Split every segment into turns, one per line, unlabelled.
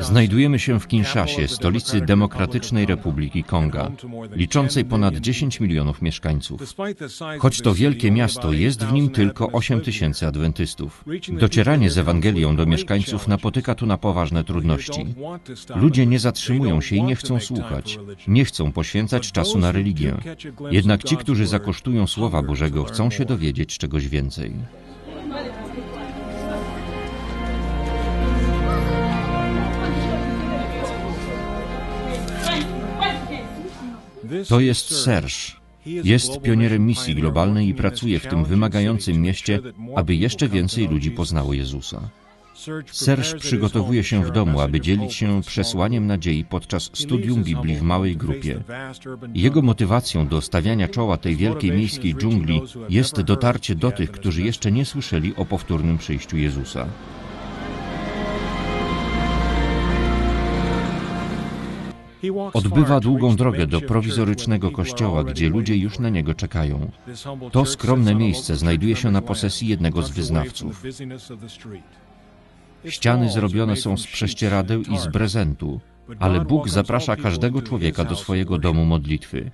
Znajdujemy się w Kinszasie, stolicy Demokratycznej Republiki Konga, liczącej ponad 10 milionów mieszkańców. Choć to wielkie miasto, jest w nim tylko 8 tysięcy adwentystów. Docieranie z Ewangelią do mieszkańców napotyka tu na poważne trudności. Ludzie nie zatrzymują się i nie chcą słuchać, nie chcą poświęcać czasu na religię. Jednak ci, którzy zakosztują Słowa Bożego, chcą się dowiedzieć czegoś więcej. To jest Serge. Jest pionierem misji globalnej i pracuje w tym wymagającym mieście, aby jeszcze więcej ludzi poznało Jezusa. Serge przygotowuje się w domu, aby dzielić się przesłaniem nadziei podczas studium Biblii w małej grupie. Jego motywacją do stawiania czoła tej wielkiej miejskiej dżungli jest dotarcie do tych, którzy jeszcze nie słyszeli o powtórnym przyjściu Jezusa. Odbywa długą drogę do prowizorycznego kościoła, gdzie ludzie już na niego czekają. To skromne miejsce znajduje się na posesji jednego z wyznawców. Ściany zrobione są z prześcieradeł i z prezentu, ale Bóg zaprasza każdego człowieka do swojego domu modlitwy.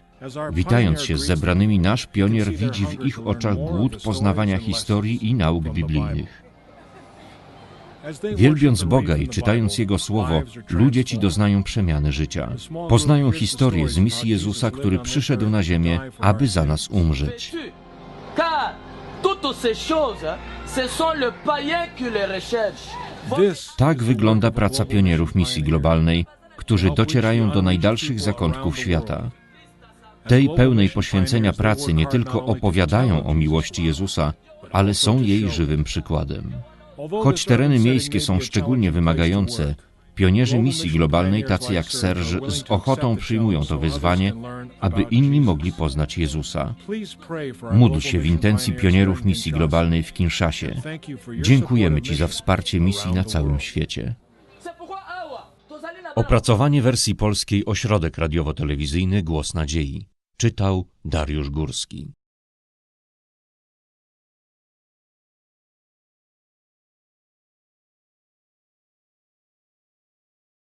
Witając się z zebranymi, nasz pionier widzi w ich oczach głód poznawania historii i nauk biblijnych. Wielbiąc Boga i czytając Jego Słowo, ludzie ci doznają przemiany życia. Poznają historię z misji Jezusa, który przyszedł na ziemię, aby za nas umrzeć. Tak wygląda praca pionierów misji globalnej, którzy docierają do najdalszych zakątków świata. Tej pełnej poświęcenia pracy nie tylko opowiadają o miłości Jezusa, ale są jej żywym przykładem. Choć tereny miejskie są szczególnie wymagające, pionierzy misji globalnej, tacy jak Serge, z ochotą przyjmują to wyzwanie, aby inni mogli poznać Jezusa. Módl się w intencji pionierów misji globalnej w Kinszasie. Dziękujemy Ci za wsparcie misji na całym świecie. Opracowanie wersji polskiej Ośrodek Radiowo-Telewizyjny Głos Nadziei. Czytał Dariusz Górski.